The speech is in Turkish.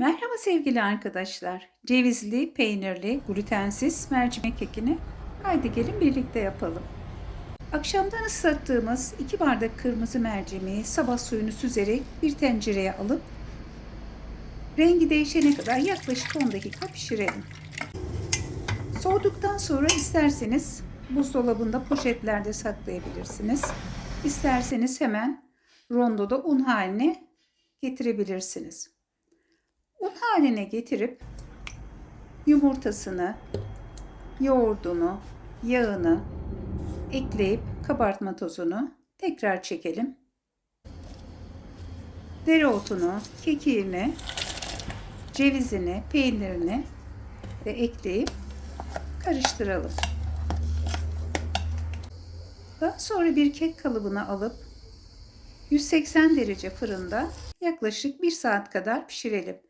Merhaba sevgili arkadaşlar. Cevizli, peynirli, glutensiz mercimek kekini haydi gelin birlikte yapalım. Akşamdan ıslattığımız 2 bardak kırmızı mercimeği sabah suyunu süzerek bir tencereye alıp rengi değişene kadar yaklaşık 10 dakika pişirelim. Soğuduktan sonra isterseniz buzdolabında poşetlerde saklayabilirsiniz. İsterseniz hemen rondoda un haline getirebilirsiniz. Un haline getirip yumurtasını, yoğurdunu, yağını ekleyip kabartma tozunu tekrar çekelim. Dereotunu, kekiğini, cevizini, peynirini de ekleyip karıştıralım. Daha sonra bir kek kalıbına alıp 180 derece fırında yaklaşık 1 saat kadar pişirelim.